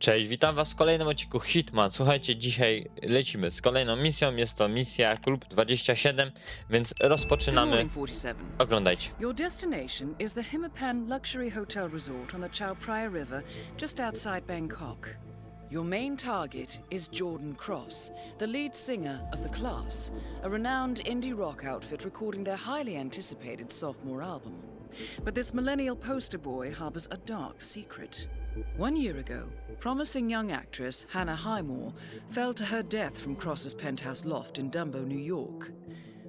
Cześć, witam was w kolejnym odcinku Hitman. Słuchajcie, dzisiaj lecimy z kolejną misją. Jest to misja Klub 27, więc rozpoczynamy. morning, 47. Oglądajcie. Your destination is the Himapan Luxury Hotel Resort on the Chao Phraya River, just outside Bangkok. Your main target is Jordan Cross, the lead singer of The Class, a renowned indie rock outfit recording their highly anticipated sophomore album. But this millennial poster boy harbors a dark secret. One year ago, promising young actress Hannah Highmore fell to her death from Cross's penthouse loft in Dumbo, New York.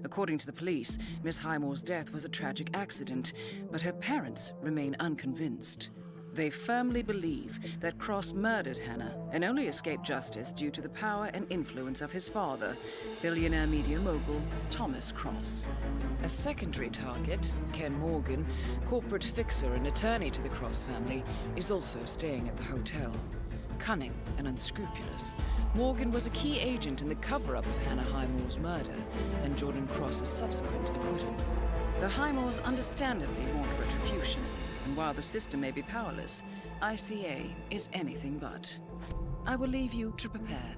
According to the police, Miss Highmore's death was a tragic accident, but her parents remain unconvinced. They firmly believe that Cross murdered Hannah and only escaped justice due to the power and influence of his father, billionaire media mogul Thomas Cross. A secondary target, Ken Morgan, corporate fixer and attorney to the Cross family, is also staying at the hotel. Cunning and unscrupulous, Morgan was a key agent in the cover up of Hannah Highmore's murder and Jordan Cross's subsequent acquittal. The Highmores understandably want retribution, and while the system may be powerless, ICA is anything but. I will leave you to prepare.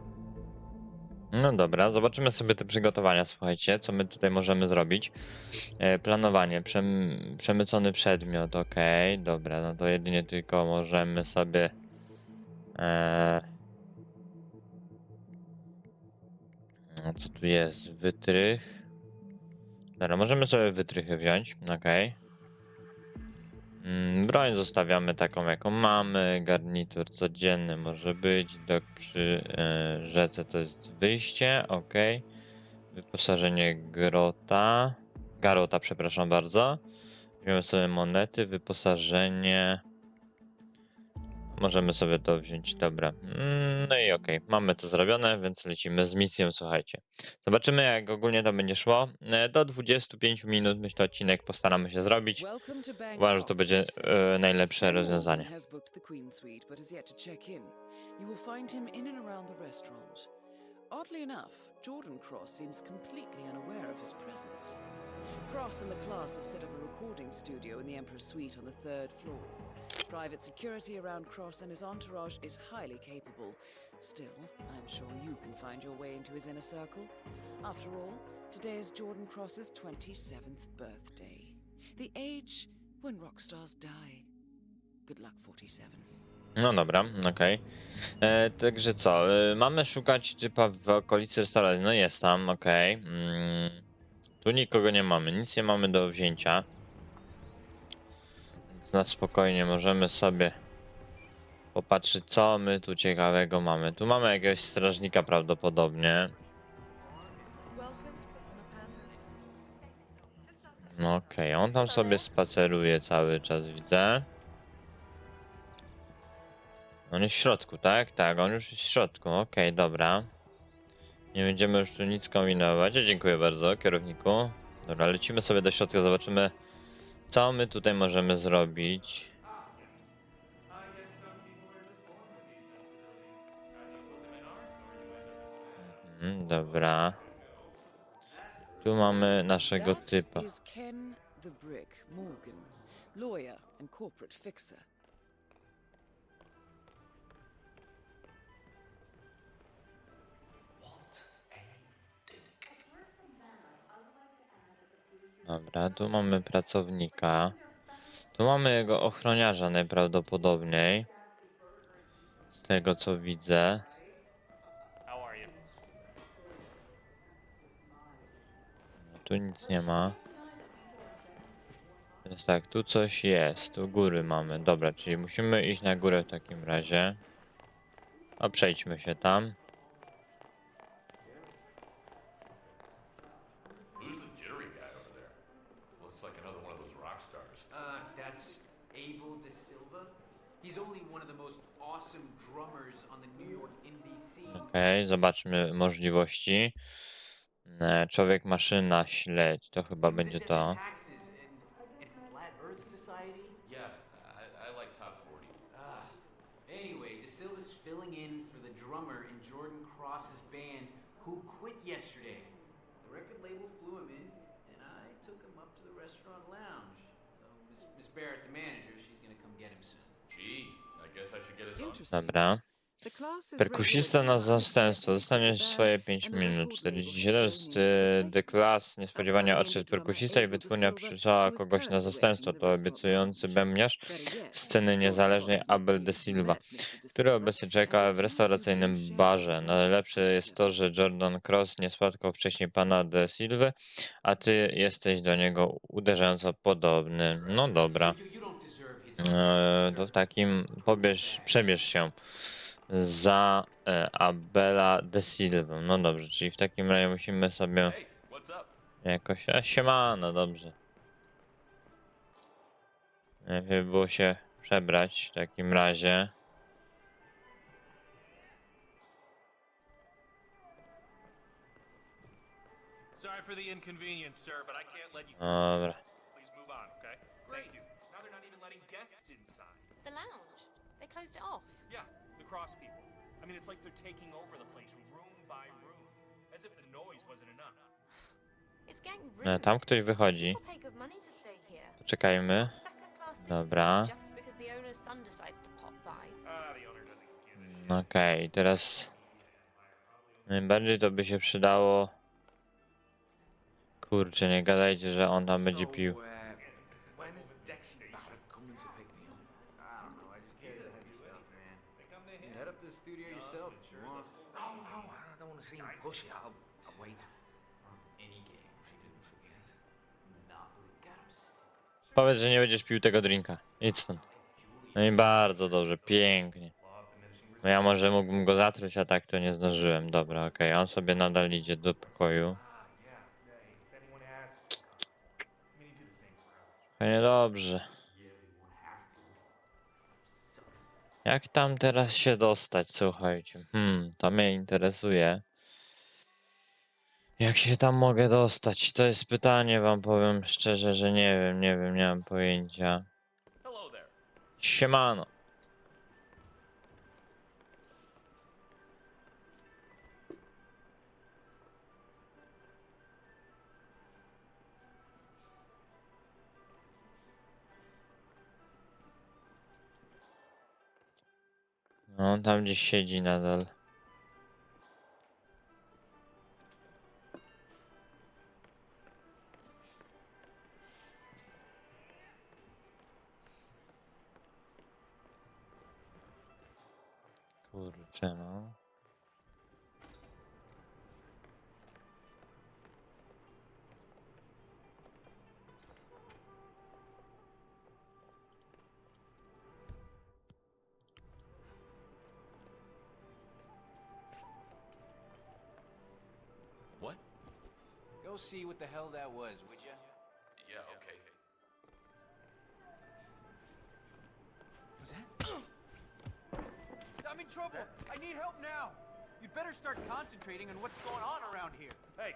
No dobra, zobaczymy sobie te przygotowania. Słuchajcie, co my tutaj możemy zrobić. E, planowanie, przem, przemycony przedmiot, ok, dobra, no to jedynie tylko możemy sobie. E, no co tu jest? Wytrych. Dobra, możemy sobie wytrychy wziąć, ok. Mm, Broń zostawiamy taką, jaką mamy. Garnitur codzienny może być. Dok przy e, rzece to jest wyjście, ok. Wyposażenie grota. Garota, przepraszam bardzo. Weźmiemy sobie monety, wyposażenie. Możemy sobie to wziąć, dobra. Mm, No i okej, mamy to zrobione, więc lecimy z misją, słuchajcie. Zobaczymy, jak ogólnie to będzie szło. E, Do 25 minut, myślę, odcinek postaramy się zrobić. Uważam, że to będzie e, najlepsze rozwiązanie. Oddly enough, Jordan Cross seems completely unaware of his presence. Cross and the class have set up a recording studio in the Emperor's Suite on the third floor. Private security around Cross and his entourage is highly capable. Still, I'm sure you can find your way into his inner circle. After all, today is Jordan Cross's 27th birthday. The age when rock stars die. Good luck, 47. No dobra, okej. E, Także co, e, mamy szukać typa w okolicy restauracji. No jest tam, okej. Mm, tu nikogo nie mamy, nic nie mamy do wzięcia. Na spokojnie możemy sobie popatrzeć, co my tu ciekawego mamy. Tu mamy jakiegoś strażnika prawdopodobnie. No okej, on tam sobie spaceruje cały czas, widzę. On jest w środku, tak? Tak, on już jest w środku. Okej, dobra. Nie będziemy już tu nic kombinować. Dziękuję bardzo, kierowniku. Dobra, lecimy sobie do środka, zobaczymy, co my tutaj możemy zrobić. Mhm, dobra. Tu mamy naszego typa. Ken the Brick Morgan, lawyer and corporate fixer. Dobra, tu mamy pracownika. Tu mamy jego ochroniarza najprawdopodobniej. Z tego co widzę. No, tu nic nie ma. Więc tak, tu coś jest. Tu góry mamy. Dobra, czyli musimy iść na górę w takim razie. A przejdźmy się tam. Okej, zobaczmy możliwości. E, Człowiek maszyna śledź. To chyba będzie to. Taxes and, and Flat Earth Society. Yeah, I, I like top 40. Anyway, De Silva's filling in for the drummer in Jordan Cross's band who quit yesterday. The record label flew him in, and I took him up to the restaurant lounge. So Miss, Miss Barrett, the manager, she's gonna come get him soon. Gee, I guess I should get his on. Interesting. Dobra. Perkusista na zastępstwo. bad, swoje 5 and a minut. record label 47 disclosing z The Class. Niespodziewanie odszedł perkusista i wytwórnia przysłała kogoś na zastępstwo. To obiecujący bębniarz sceny niezależnej Abel De Silva, który obecnie czeka w restauracyjnym barze. Najlepsze this jest to, że Jordan Cross nie spotkał wcześniej pana De Silva, a ty jesteś do niego uderzająco podobny. No dobra. Eee, to w takim pobierz, przebierz się za e, Abela De Silva. No dobrze, czyli w takim razie musimy sobie jakoś. A siemano, dobrze. Lepiej było się przebrać w takim razie. Dobra. Closed it off. Yeah, the cross people. I mean, it's like they're taking over the place room by room, as if the noise wasn't enough. It's getting E, rude. Tam ktoś wychodzi. People pay good money to stay here. Poczekajmy. Dobra. citizens just because the owner's son decides to pop by. Ah, the owner doesn't give a shit. Okej, teraz najbardziej to by się przydało. Kurczę, nie gadajcie, że on tam będzie pił. So, uh, I'll, I'll wait. Any game didn't forget. Monopoly gaps. Powiedz, że nie będziesz pił tego drinka. Idź stąd. No i bardzo dobrze, pięknie. No ja może mógłbym go zatruć, a tak to nie zdążyłem. Dobra, okej, on sobie nadal idzie do pokoju. Fajnie dobrze. Jak tam teraz się dostać, słuchajcie? Hmm, to mnie interesuje. Jak się tam mogę dostać? To jest pytanie, wam powiem szczerze, że nie wiem, nie wiem, nie mam pojęcia. Siemano. No, on tam gdzieś siedzi nadal. Kurczę, no. What? Go see what the hell that was, would you? Trouble. I need help now. You'd better start concentrating on what's going on around here. Hey,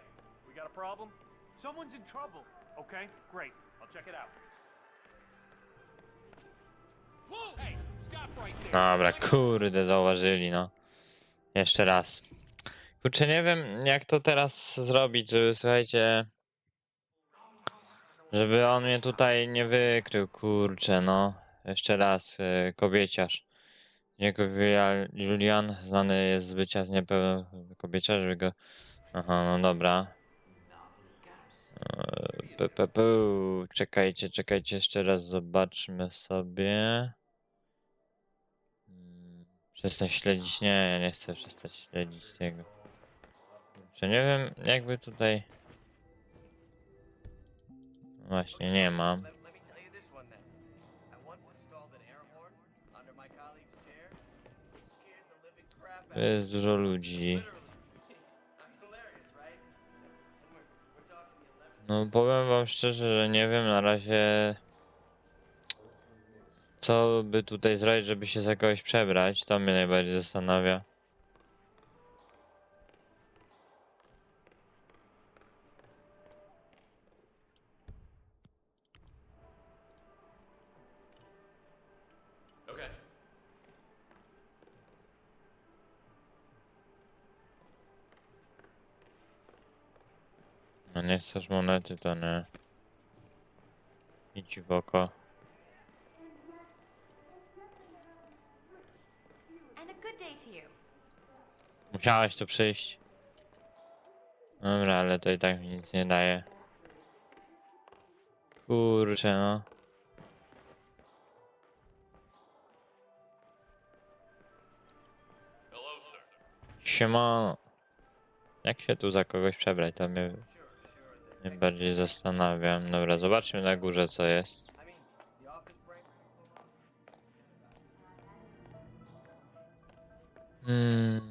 we got a problem? Someone's in trouble. Okay, great. I'll check it out. Dobra, kurde, zauważyli, no. Jeszcze raz. Kurczę, nie wiem, jak to teraz zrobić, żeby, słuchajcie... Żeby on mnie tutaj nie wykrył, kurczę, no. Jeszcze raz, y, kobieciarz. Jego Julia- Julian znany jest z bycia z niepełną kobieciarz, żeby go... Aha, no dobra. Pu, pu, pu. Czekajcie, czekajcie, jeszcze raz zobaczmy sobie. Mm, Przestań śledzić. Nie, ja nie chcę przestać śledzić tego. Czy nie wiem, jakby tutaj. Właśnie, nie mam. Tu jest dużo ludzi. Literally. I'm hilarious, right? And we're, we're talking the 11th. No powiem wam szczerze, że nie wiem na razie. Co by tutaj zrobić, żeby się za kogoś przebrać? To mnie najbardziej zastanawia. Nie chcesz monety, to nie. Idź w oko. And a good day to you. Musiałeś tu przyjść. Dobra, ale to i tak mi nic nie daje. Kurczę, no. Siemano. Jak się tu za kogoś przebrać, to mnie najbardziej zastanawiam. Dobra, zobaczmy na górze co jest. Hmm.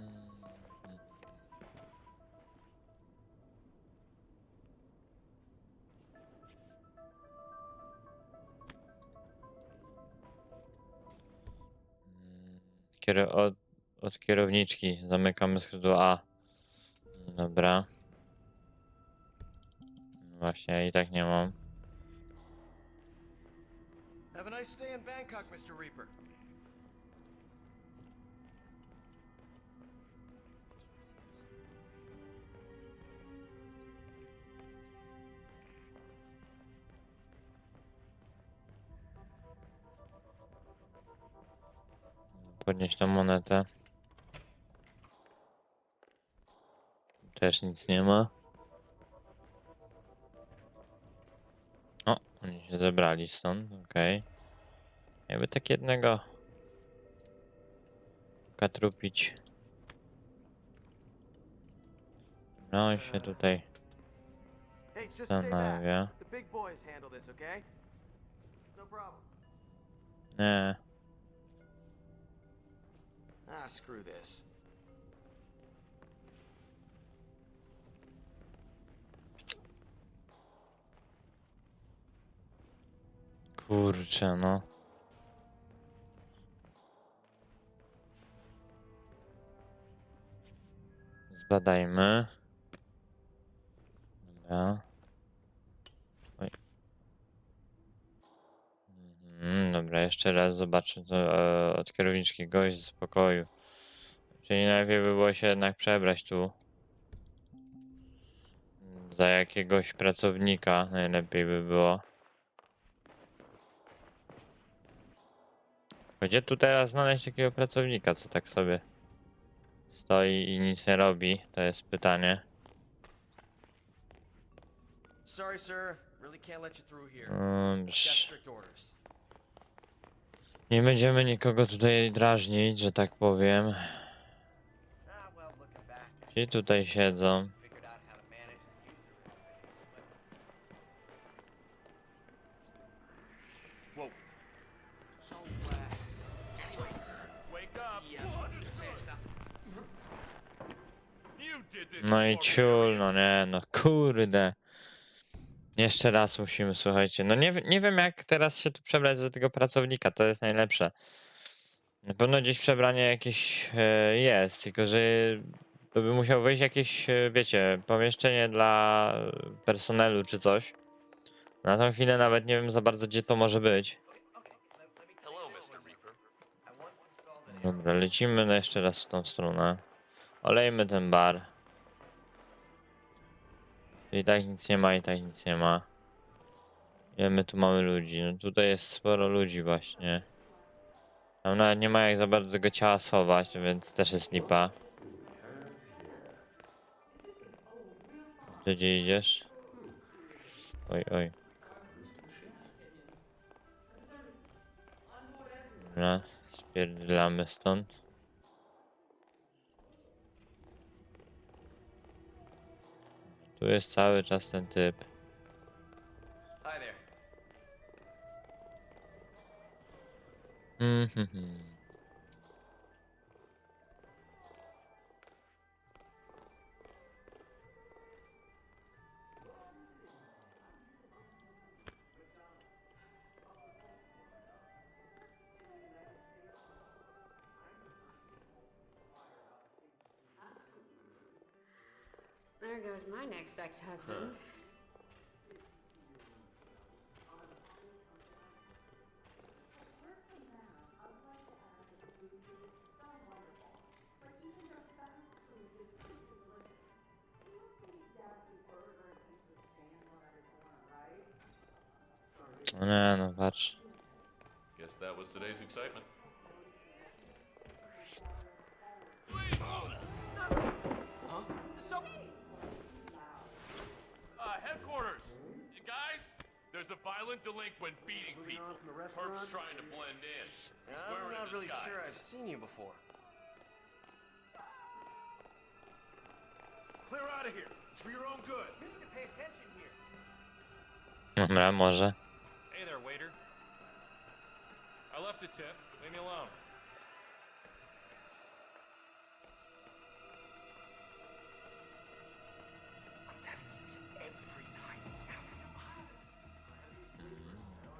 Mm, Kiero od, od kierowniczki zamykamy skrzydło A. Dobra. Właśnie, i tak nie mam. Have a nice stay in Bangkok, Mr. Reaper. Podnieść tą monetę. Też nic nie ma. Oni się zebrali stąd, okej. Jakby tak jednego katrupić. No i się tutaj zastanawia. Okay? No. Nie, Ah, screw this. Kurczę no. Zbadajmy. Dobra. Oj. Mhm, dobra, jeszcze raz zobaczę co e, od kierowniczki gość z pokoju. Czyli najlepiej by było się jednak przebrać tu. Za jakiegoś pracownika najlepiej by było. Gdzie tu teraz znaleźć takiego pracownika, co tak sobie stoi i nic nie robi? To jest pytanie. Sorry, sir. Really can't let you through here. Um, Got sz- strict orders. nie będziemy nikogo tutaj drażnić, że tak powiem. Ah, well, looking back, Ci tutaj siedzą. No i ciul, no nie, no kurde. Jeszcze raz musimy, słuchajcie. No nie, nie wiem jak teraz się tu przebrać za tego pracownika, to jest najlepsze. Na pewno gdzieś przebranie jakieś e, jest, tylko że to by musiał wyjść jakieś, e, wiecie, pomieszczenie dla personelu czy coś. Na tą chwilę nawet nie wiem za bardzo gdzie to może być. Dobra, lecimy no jeszcze raz w tą stronę. Olejmy ten bar. I tak nic nie ma, i tak nic nie ma. Ile my tu mamy ludzi? No tutaj jest sporo ludzi właśnie. Tam nawet nie ma jak za bardzo tego ciała schować, więc też jest lipa. Gdzie idziesz? Oj, oj. Dobra, spierdolamy stąd. Tu jest cały czas ten typ. Hi there. There goes my next ex-husband. No nie, no patrz. Guess that was today's excitement. Violent delinquent beating people. Perp's trying to blend in. He's I'm wearing not a really disguise. sure I've seen you before. Clear out of here. It's for your own good. You need to pay attention here. Dobra, może. Hey there, waiter. I left a tip. Leave me alone.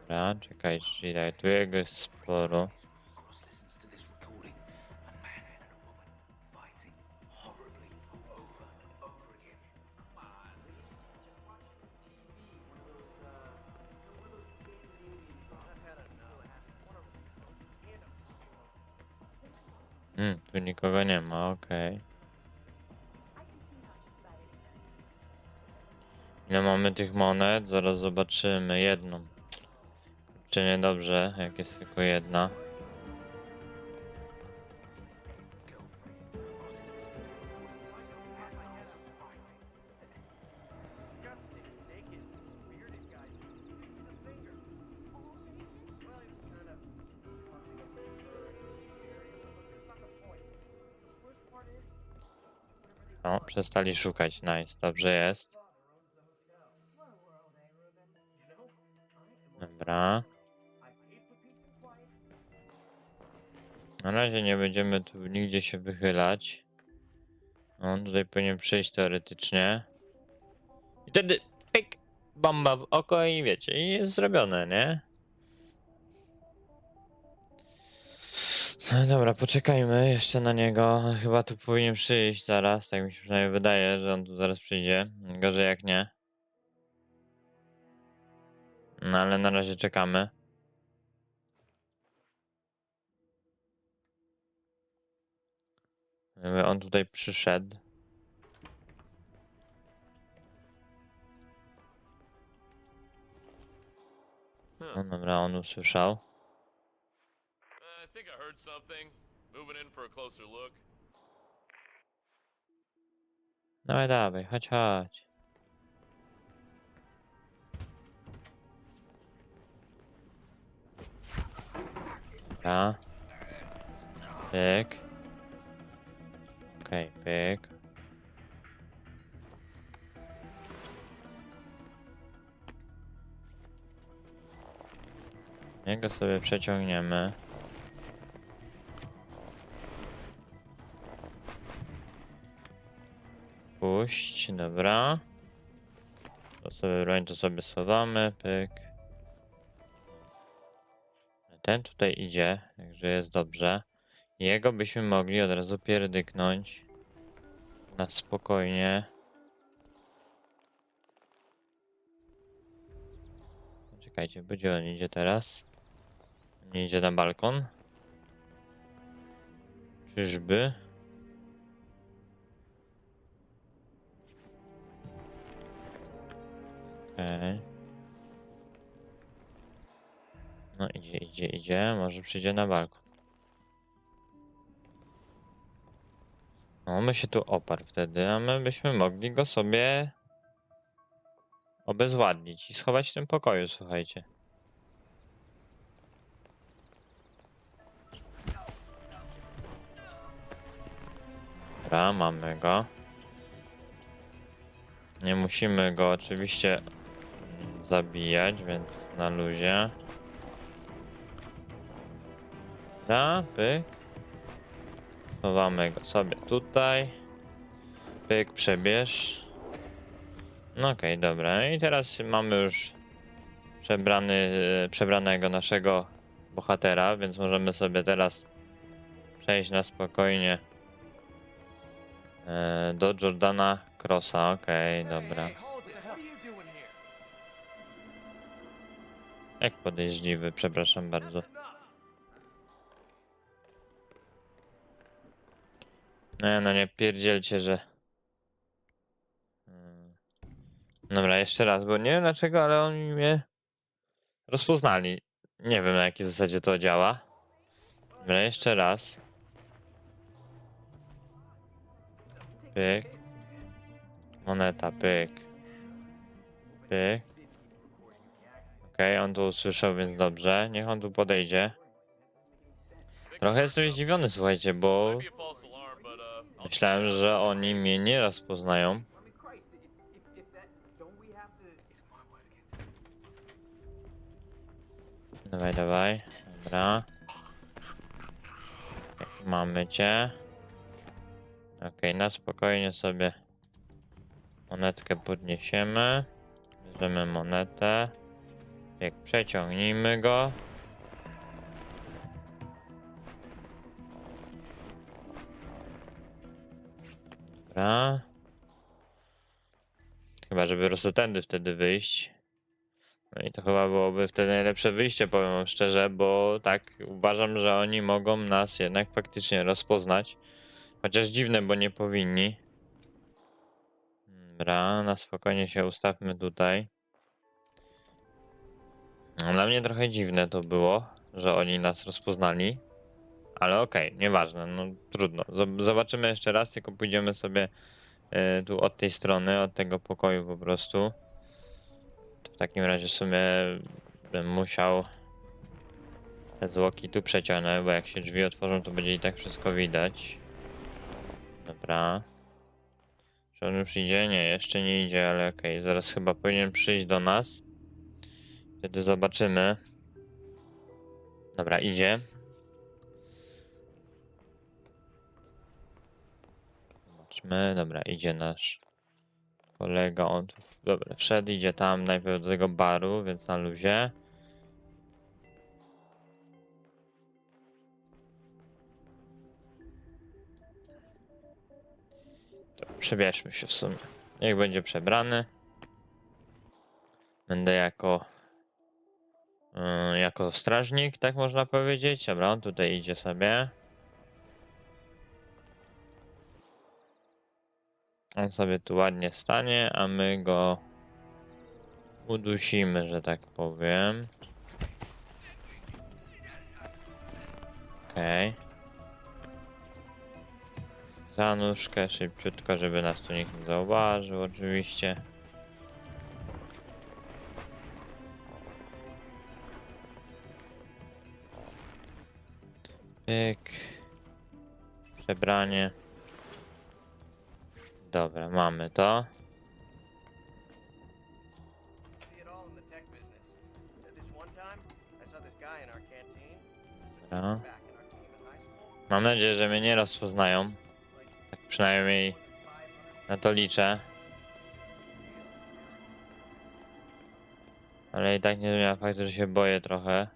Dobra, czekaj, tak, tu jego jest sporo. Hmm, tu nikogo nie ma, okej. Ile mamy tych monet? Zaraz zobaczymy. Jedną. Czy niedobrze, jak jest tylko jedna. Disgusting, naked, bearded guy. With a finger. Na razie nie będziemy tu nigdzie się wychylać. On tutaj powinien przyjść teoretycznie. I wtedy pyk, bomba w oko i wiecie, i jest zrobione, nie? No dobra, poczekajmy jeszcze na niego. Chyba tu powinien przyjść zaraz, tak mi się przynajmniej wydaje, że on tu zaraz przyjdzie. Gorzej jak nie. No ale na razie czekamy. Jakby on tutaj przyszedł. No dobra, on usłyszał. I think I heard something. Moving in for a closer look. Dawaj, dawaj, chodź, chodź. Dobra. Pyk. Okej, pyk. Jego sobie przeciągniemy. Puść, dobra. To sobie broń, to sobie schowamy, pyk. Ten tutaj idzie, także jest dobrze. Jego byśmy mogli od razu pierdyknąć. Na spokojnie. Czekajcie, gdzie on idzie teraz? Nie idzie na balkon? Czyżby? Okej. No idzie, idzie, idzie. Może przyjdzie na balkon. No, my się tu oparł wtedy, a my byśmy mogli go sobie obezwładnić i schować w tym pokoju, słuchajcie. Dobra, mamy go. Nie musimy go oczywiście zabijać, więc na luzie. Da, pyk. Chowamy go sobie tutaj. Pyk, przebierz. No okej, dobra. I teraz mamy już przebrany, e, przebranego naszego bohatera, więc możemy sobie teraz przejść na spokojnie e, do Jordana Crossa. Okej, dobra. Doing here? Jak podejrzliwy, przepraszam bardzo. No, no nie pierdzielcie, że... Mm. Dobra, jeszcze raz, bo nie wiem dlaczego, ale oni mnie rozpoznali. Nie wiem na jakiej zasadzie to działa. Dobra, jeszcze raz. Pyk. Moneta, pyk. Pyk. Okej, on tu usłyszał, więc dobrze. Niech on tu podejdzie. Trochę jestem zdziwiony, słuchajcie, bo myślałem, że oni mnie nie rozpoznają. Dawaj, dawaj. Dobra. Okej, Mamy cię. Okej, na spokojnie sobie monetkę podniesiemy. Bierzemy monetę. Jak przeciągnijmy go. Dobra. Chyba, żeby po prostu tędy wtedy wyjść. No i to chyba byłoby wtedy najlepsze wyjście, powiem wam szczerze, bo tak uważam, że oni mogą nas jednak faktycznie rozpoznać. Chociaż dziwne, bo nie powinni. Dobra, na spokojnie się ustawmy tutaj. No, Dla mnie trochę dziwne to było, że oni nas rozpoznali. Ale okej, nieważne, no trudno. Zob- Zobaczymy jeszcze raz, tylko pójdziemy sobie e, tu od tej strony, od tego pokoju po prostu. W takim razie w sumie bym musiał te zwłoki tu przeciągnąć, bo jak się drzwi otworzą, to będzie i tak wszystko widać. Dobra. Czy on już idzie? Nie, jeszcze nie idzie, ale okej, zaraz chyba powinien przyjść do nas. Wtedy zobaczymy. Dobra, idzie. Dobra, idzie nasz kolega, on tu, dobra, wszedł, idzie tam najpierw do tego baru, więc na luzie. To przebierzmy się w sumie. Niech będzie przebrany. Będę jako yy, jako strażnik, tak można powiedzieć. Dobra, on tutaj idzie sobie. On sobie tu ładnie stanie, a my go udusimy, że tak powiem. Okej. Za nóżkę szybciutko, żeby nas tu nikt nie zauważył, oczywiście. Pyk. Przebranie. Dobra, mamy to. Dobra. Mam nadzieję, że mnie nie rozpoznają. Tak przynajmniej na to liczę. Ale i tak nie zmienia faktu, że się boję trochę.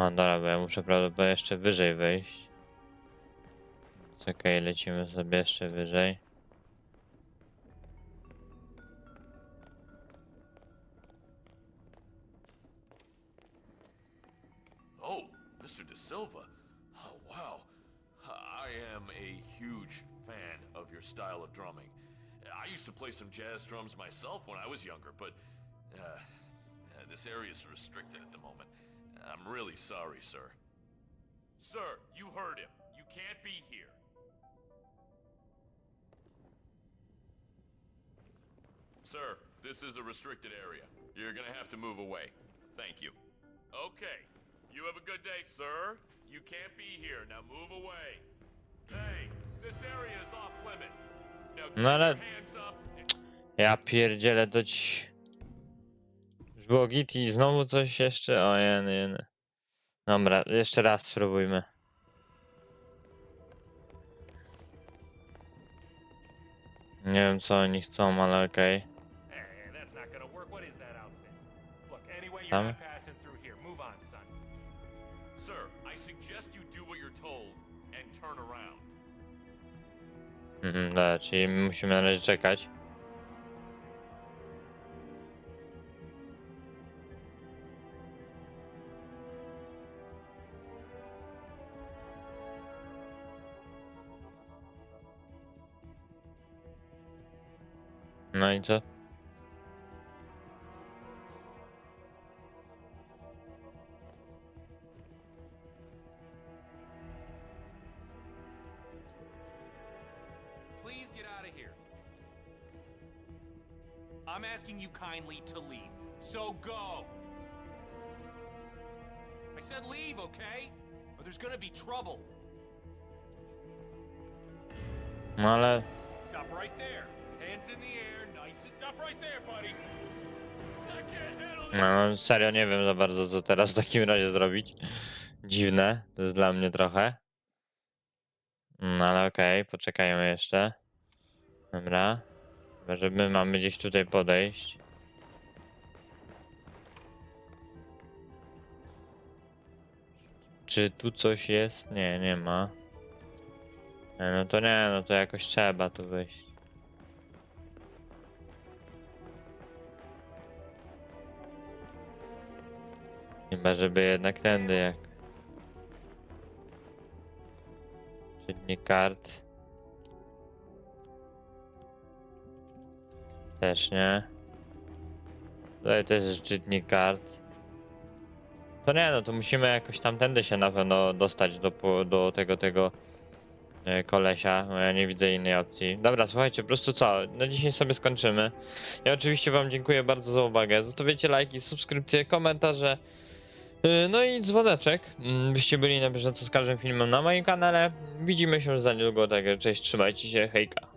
O, dobra, bo ja muszę prawdopodobnie jeszcze wyżej wejść. Okej, lecimy sobie jeszcze wyżej. Oh, Mr. De Silva. Oh, wow. I am a huge fan of your style of drumming. I used to play some jazz drums myself when I was younger, but uh, this area is restricted at the moment. I'm really sorry, sir. Sir, you heard him. You can't be here. Sir, this is a restricted area. You're gonna have to move away. Thank you. Okay. You have a good day, sir. You can't be here. Now move away. Hey, this area is off limits. Now get No ale- your hands up. and- Ja pierdzielę. Już było git i znowu coś jeszcze? O jeny, jeny. Dobra, jeszcze raz spróbujmy. Nie wiem co oni chcą, ale okej. Hey, around. Mhm, dobra, czyli musimy na razie czekać. No i co? Please get out of here. I'm asking you kindly to leave. So go. I said leave, okay? Or there's gonna be trouble. No ale Stop right there. It. no, serio nie wiem za bardzo co teraz w takim razie zrobić. Dziwne, to jest dla mnie trochę. No ale okej, poczekajmy jeszcze. Dobra. Chyba, że my mamy gdzieś tutaj podejść. Czy tu coś jest? Nie, nie ma. E, No to nie, no to jakoś trzeba tu wyjść. Chyba, żeby jednak tędy jak. Czytnik kart. Też nie. Tutaj też jest czytnik kart. To nie, no to musimy jakoś tamtędy się na pewno dostać do, do tego, tego e, kolesia. No ja nie widzę innej opcji. Dobra, słuchajcie, po prostu co? Na dzisiaj sobie skończymy. Ja oczywiście wam dziękuję bardzo za uwagę. Zostawiajcie lajki, subskrypcje, komentarze. Yy, No i dzwoneczek, mm, byście byli na bieżąco z każdym filmem na moim kanale. Widzimy się już za niedługo, także cześć, trzymajcie się, hejka.